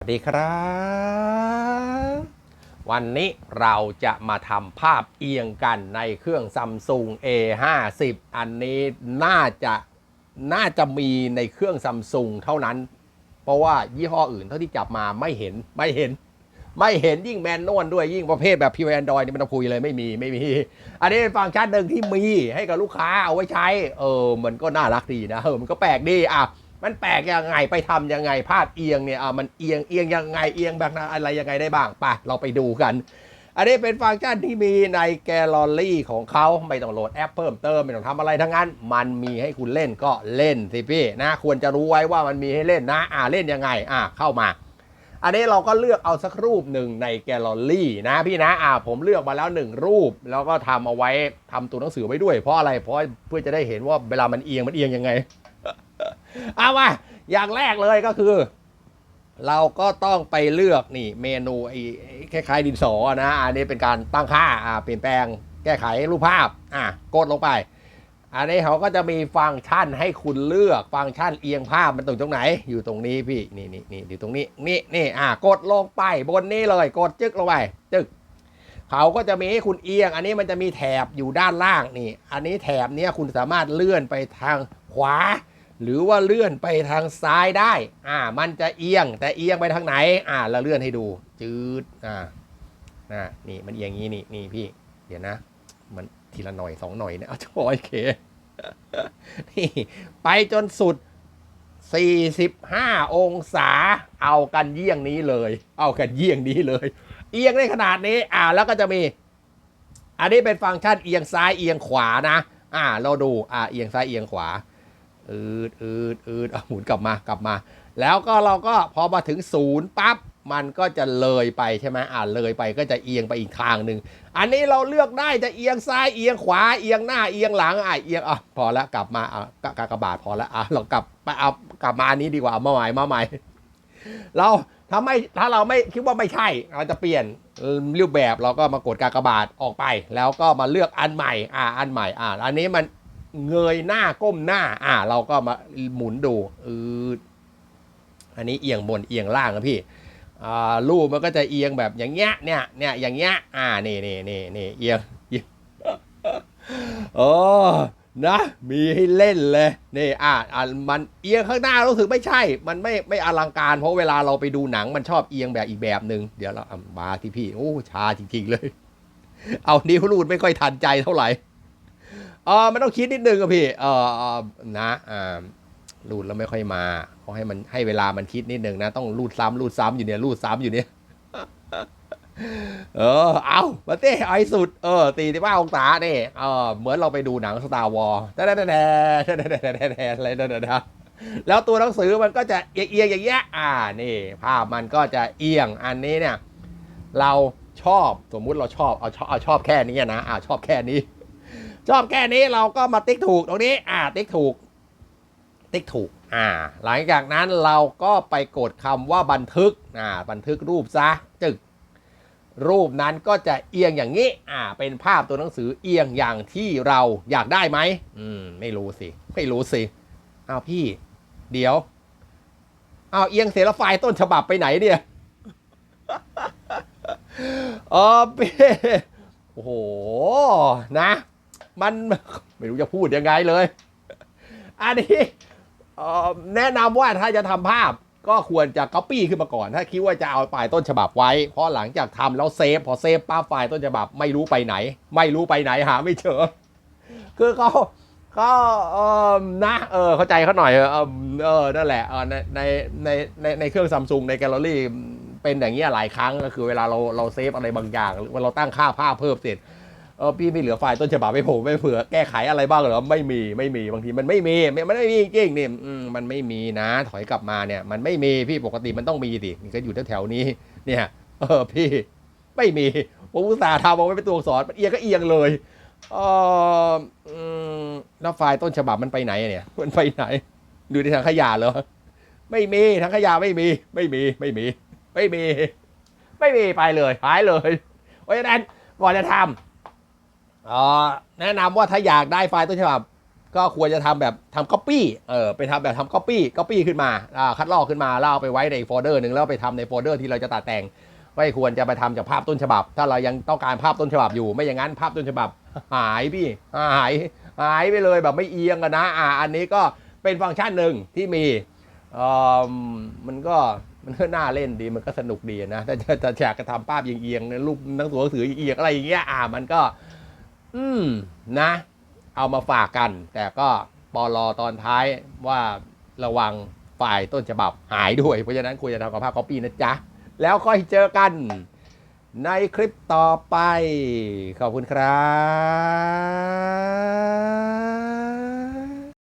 สวัสดีครับ วันนี้เราจะมาทำภาพเอียงกันในเครื่อง Samsung A50 อันนี้น่าจะน่าจะมีในเครื่อง Samsung เท่านั้น เพราะว่ายี่ห้ออื่นเท่าที่จับมาไม่เห็นไม่เห็น ไม่เห็นยิ่งแมนนวลด้วยยิ่งประเภทแบบ p ี a อนดรอยนี่ไม่ต้องคุยเลยไม่มีไม่มี อันนี้เป็นฟังก์ชันหนึ่งที่มีให้กับลูกค้าเอาไว้ใช้ เออมันก็น่ารักดีนะเออมันก็แปลกดีอะ มันแปลกยังไงไปทำยังไงภาพเอียงเนี่ยอะมันเอียงเอียงยังไงเอียงแบบอะไรยังไงได้บ้างไปเราไปดูกัน อันนี้เป็นฟังก์ชันที่มีในแกลเลอรี่ของเขาไม่ต้องโหลดแอปเพิ่มเติมไม่ต้องทำอะไรทั้งนั้น มันมีให้คุณเล่นก็เล่นสิพี่นะควรจะรู้ไว้ว่ามันมีให้เล่นนะอ่าเล่นยังไงอ่าเข้ามาอันนี้เราก็เลือกเอาสักรูปหนึ่งในแกลเลอรี่นะพี่นะอ่าผมเลือกมาแล้วหนึ่งรูป แล้วก็ทำเอาไว้ทำตัวหนังสือไว้ด้วยเพราะอะไรเพราะเพื่อจะได้เห็นว่าเวลามันเอียงมันเอียงยังไง เอามาอย่างแรกเลยก็คือ เราก็ต้องไปเลือกนี่เมนูไอ้คล้ายๆดินสอนะอันนี้เป็นการตั้งค่าอ่าเปลี่ยนแปลงแก้ไขรูปภาพอะกดลงไป อันนี้เขาก็จะมีฟังก์ชันให้คุณเลือกฟังก์ชันเอียงภาพมันตรงตรงไหน อยู่ตรงนี้พี่นี่นี่นี่อยู่ตรงนี้นี่นี่อะกดลงไปบนนี้เลยกดจึกลงไปจึกเขาก็จะมีให้คุณเอียง อันนี้มันจะมีแถบอยู่ด้านล่างนี่ อันนี้แถบเนี้ยคุณสามารถเลื่อนไปทางขวา หรือว่าเลื่อนไปทางซ้ายได้ อ่า มันจะเอียง แต่เอียงไปทางไหน อ่าเราเลื่อนให้ดู จืด อ่านะนี่ มันเอียงงี้นี่ นี่พี่ เดี๋ยวนะ มันทีละหน่อยสองหน่อยเนี่ยเอาโอเค นี่ ไปจนสุด 45 องศา เอากันเยี่ยงนี้เลย เอากันเยี่ยงนี้เลย เอียงได้ขนาดนี้ อ่า แล้วก็จะมี อันนี้เป็นฟังก์ชันเอียงซ้ายเอียงขวานะ อ่า เราดู อ่า เอียงซ้ายเอียงขวา อืดอืดอืดอหมุนกลับมากลับมา แล้วก็เราก็พอมาถึงศูนย์ปั๊บมันก็จะเลยไปใช่ไหมอ่าเลยไปก็จะเอียงไปอีกทางหนึ่งอันนี้เราเลือกได้จะเอียงซ้ายเอียงขวาเอียงหน้าเอียงหลังอะเอียงอะพอละกลับมาอะกกากบาทพอละอะเรากลับไปเอากลับมาอันนี้ดีกว่าอามาใหม่มาใหม่เราถ้าไม่ถ้าเราไม่คิดว่าไม่ใช่เราจะเปลี่ยนรูปแบบเราก็มากดกากบาทออกไป แล้วก็มาเลือกอันใหม่อ่าอันใหม่อ่าอันนี้มัน เงยหน้าก้มหน้า อ่า เราก็มาหมุนดูอืดอันนี้เอียงบนเอียงล่างนะพี่อ่ารูปมันก็จะเอียงแบบอย่างเงี้ยเนี่ยเนี่ยอย่างเงี้ยอ่านี่นี่นี่นี่เอียงเอียงโอ้นะ มีให้เล่นเลยนี่อ่าอ่ามันเอียงข้างหน้ารู้สึกไม่ใช่ มันไม่ไม่อลังการ เพราะเวลาเราไปดูหนังมันชอบเอียงแบบอีกแบบหนึ่งเดี๋ยวเราอามาที่พี่โอ้ชาจริงๆเลย เอานิ้วรูดไม่ค่อยทันใจเท่าไหร่ เออมันต้องคิดนิดนึงอะพี่เออเออนะอ่ารูดแล้วไม่ค่อยมาเขาให้มันให้เวลามันคิดนิดนึงนะ ต้องรูดซ้ำรูดซ้ำอยู่เนี่ยรูดซ้ำอยู่เนี่ยเออ เอามาเต้ไอสุด เออ ตีที่ว่าองศาเนี่ยเออ เหมือนเราไปดูหนังสตาร์วอลแต่แต่แต่แต่แต่แต่แต่อะไรนั่นนะแล้วตัวหนังสือมันก็จะเอียงๆอย่างเงี้ย อ่า นี่ ภาพมันก็จะเอียง อันนี้เนี่ย เราชอบ สมมุติเราชอบ เอาชอบเอาชอบแค่นี้นะ อ่าชอบแค่นี้ ชอบแค่นี้เราก็มาติ๊กถูกตรงนี้ อ่า ติ๊กถูก ติ๊กถูก อ่า หลังจากนั้นเราก็ไปกดคำว่าบันทึก อ่า บันทึกรูปซะ จึก รูปนั้นก็จะเอียงอย่างนี้ อ่า เป็นภาพตัวหนังสือเอียงอย่างที่เราอยากได้ไหม อืม ไม่รู้สิ ไม่รู้สิอ้าวพี่ เดี๋ยวอ้าวเอียงเสร็จแล้วไฟล์ต้นฉบับไปไหนเนี่ยเออพี่โอ้โห นะ มันไม่รู้จะพูดยังไงเลย อันนี้แนะนำว่าถ้าจะทำภาพก็ควรจะ copy ขึ้นมาก่อน ถ้าคิดว่าจะเอาไฟล์ต้นฉบับไว้ เพราะหลังจากทำแล้วเซฟ พอเซฟป้าไฟล์ต้นฉบับไม่รู้ไปไหน ไม่รู้ไปไหนหาไม่เจอคือเขาก็เออนะเออเข้าใจเขาหน่อยเออเออนั่นแหละเออในในในในในเครื่องซัมซุงในแกลเลอรี่เป็นอย่างเงี้หลายครั้งก็คือเวลาเราเราเซฟอะไรบางอย่างหรือว่าเราตั้งค่าภาพเพิ่มเสร็จ เออพี่ไม่เหลือไฟล์ต้นฉบับให้ผมไม่เผื่อแก้ไขอะไรบ้างเหรอไม่มีไม่มีบางทีมันไม่มีไม่มันไม่มีจริงนี่มันไม่มีนะ ถอยกลับมาเนี่ย มันไม่มีพี่ปกติมันต้องมีสิมันก็อยู่แถวๆนี้ เนี่ยเออพี่ไม่มีผมอุตส่าห์ทำเอาไว้เป็นตัวอักษรมันเอียงก็เอียงเลยเอออืมแล้วไฟล์ต้นฉบับมันไปไหนเนี่ย มันไปไหนดูในทางขยะเหรอไม่มีทางขยะไม่มี ไม่มีไม่มี ไม่มี ไม่มีไปเลยหายเลยเพราะฉะนั้นก่อนจะทำ แนะนำว่าถ้าอยากได้ไฟล์ต้นฉบับ ก็ควรจะทำแบบทำ copy เออไปทำแบบทำ copy copy ขึ้นมาคัดลอกขึ้นมาแล้วเอาไปไว้ในโฟลเดอร์หนึ่งแล้วไปทำในโฟลเดอร์ที่เราจะตัดแต่งไม่ควรจะไปทำจากภาพต้นฉบับ ถ้าเรายังต้องการภาพต้นฉบับอยู่ ไม่อย่างนั้นภาพต้นฉบับ หายพี่หายหายไปเลยแบบไม่เอียงกันนะอ่าอันนี้ก็เป็นฟังก์ชันหนึ่งที่มีเออมันก็มันก็น่าเล่นดีมันก็สนุกดีนะถ้าจะจะอยากจะทำภาพเอียงๆนรูปหนังสือหนังสือเอียงอะไรอย่างเงี้ยอ่ามันก็ อืมนะ เอามาฝากกัน แต่ก็ปอลอตอนท้ายว่าระวังฝ่ายต้นฉบับหายด้วย เพราะฉะนั้นควรจะทำกับภาพคอปปี้นะจ๊ะ แล้วค่อยเจอกันในคลิปต่อไป ขอบคุณครับ